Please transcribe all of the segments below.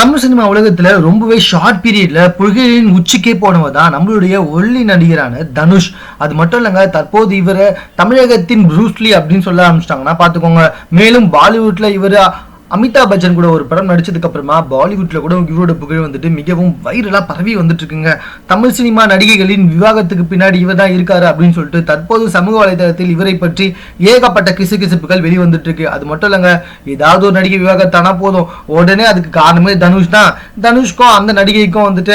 Tamil cinema உலகத்துல ரொம்பவே short பீரியட்ல புகழின் உச்சிக்கே போனவர் தான் நம்மளுடைய ஒல்லி நடிகரான தனுஷ். அது மட்டும் இல்லைங்க தற்போது இவரை தமிழகத்தின் ப்ரூஸ்லி அப்படின்னு சொல்ல ஆரம்பிச்சிட்டாங்கன்னா பார்த்துக்கோங்க. மேலும் பாலிவுட்ல இவர் அமிதாப் பச்சன் கூட ஒரு படம் நடிச்சதுக்கு அப்புறமா பாலிவுட்ல கூட இவரோட புகழ் வந்துட்டு மிகவும் வைரலா பரவி வந்துட்டு இருக்குங்க. தமிழ் சினிமா நடிகைகளின் விவாகத்துக்கு பின்னாடி இவர் தான் இருக்காரு அப்படின்னு சொல்லிட்டு தற்போது சமூக வலைதளத்தில் இவரை பற்றி ஏகப்பட்ட கிசு கிசுப்புகள் வெளிவந்துட்டு இருக்கு. அது மட்டும் இல்லைங்க ஏதாவது ஒரு நடிகை விவாகத்தானா போதும். உடனே அதுக்கு காரணமே தனுஷ் தான். தனுஷ்க்கும் அந்த நடிகைக்கும் வந்துட்டு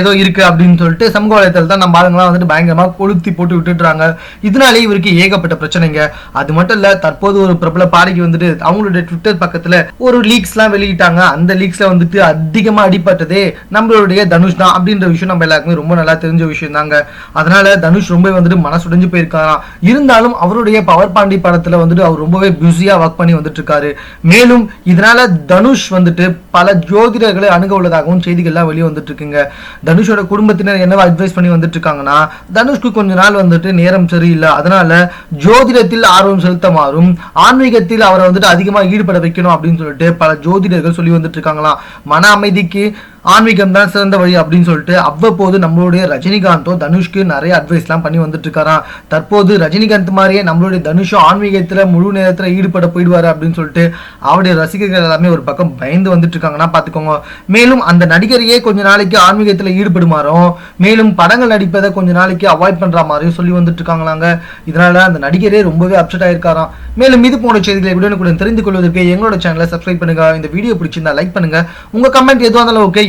ஏதோ இருக்கு அப்படின்னு சொல்லிட்டு சமூக வலைதளத்தில் தான் நம்ம ஆளுங்களாம் வந்துட்டு பயங்கரமா கொளுத்தி போட்டு விட்டுடுறாங்க. இதனாலே இவருக்கு ஏகப்பட்ட பிரச்சனைங்க. அது மட்டும் இல்ல தற்போது ஒரு பிரபல பாடகி வந்துட்டு அவங்களுடைய ட்விட்டர் பக்கத்துல ஒரு லீக்ஸ் எல்லாம் வெளியிட்டாங்க. அந்த லீக்ஸ்ல வந்துட்டு அதிகமா அடிபட்டதே நம்மளுடைய தனுஷ் தான் அப்படின்ற விஷயம் நம்ம எல்லாருக்குமே ரொம்ப நல்லா தெரிஞ்ச விஷயம் தாங்க. அதனால தனுஷ் ரொம்ப வந்துட்டு மனசுடைஞ்சு போயிருக்காராம். இருந்தாலும் அவருடைய பவர் பாண்டி படத்துல வந்துட்டு அவர் ரொம்பவே பிஸியா ஒர்க் பண்ணி வந்துட்டு இருக்காரு மேலும் இதனால தனுஷ் வந்துட்டு பல ஜோதிடர்களை அணுக உள்ளதாகவும் செய்திகள்லாம் வெளியே வந்துட்டு இருக்குங்க தனுஷோட குடும்பத்தினர் என்னவா அட்வைஸ் பண்ணி வந்துட்டு இருக்காங்கன்னா தனுஷ்க்கு கொஞ்ச நாள் வந்துட்டு நேரம் சரியில்லை. அதனால ஜோதிடத்தில் ஆர்வம் செலுத்தமாறும் ஆன்மீகத்தில் அவரை வந்துட்டு அதிகமாக ஈடுபட வைக்கணும் அப்படின்னு சொல்லிட்டு பல ஜோதிடர்கள் சொல்லி வந்துட்டு இருக்காங்களாம். மன அமைதிக்கு ஆன்மீகம் தான் சிறந்த வழி அப்படின்னு சொல்லிட்டு அவ்வப்போது நம்மளுடைய ரஜினிகாந்தோ தனுஷ்க்கு நிறைய அட்வைஸ்லாம் பண்ணி வந்துட்டு இருக்காராம் தற்போது ரஜினிகாந்த் மாதிரியே நம்மளுடைய தனுஷும் ஆன்மீகத்தில் முழு நேரத்தில் ஈடுபட போயிடுவாரு அப்படின்னு சொல்லிட்டு அவருடைய ரசிகர்கள் எல்லாமே ஒரு பக்கம் பயந்து வந்துட்டு இருக்காங்கன்னா பார்த்துக்கோங்க. மேலும் அந்த நடிகரையே கொஞ்ச நாளைக்கு ஆன்மீகத்தில் ஈடுபடுமாறும் மேலும் படங்கள் நடிப்பதை கொஞ்ச நாளைக்கு அவாய்ட் பண்ணுற மாதிரியும் சொல்லி வந்துட்டு இருக்காங்களாங்க இதனால அந்த நடிகரே ரொம்பவே அப்செட் ஆயிருக்காராம். மேலும் இது போன்ற செய்திகளை உடனுக்குடன் தெரிந்து கொள்வதற்கு எங்களோட சேனலை சப்ஸ்கிரைப் பண்ணுங்க. இந்த வீடியோ பிடிச்சிருந்தா லைக் பண்ணுங்க. உங்க கமெண்ட் எதுவாக இருந்தாலும் ஓகே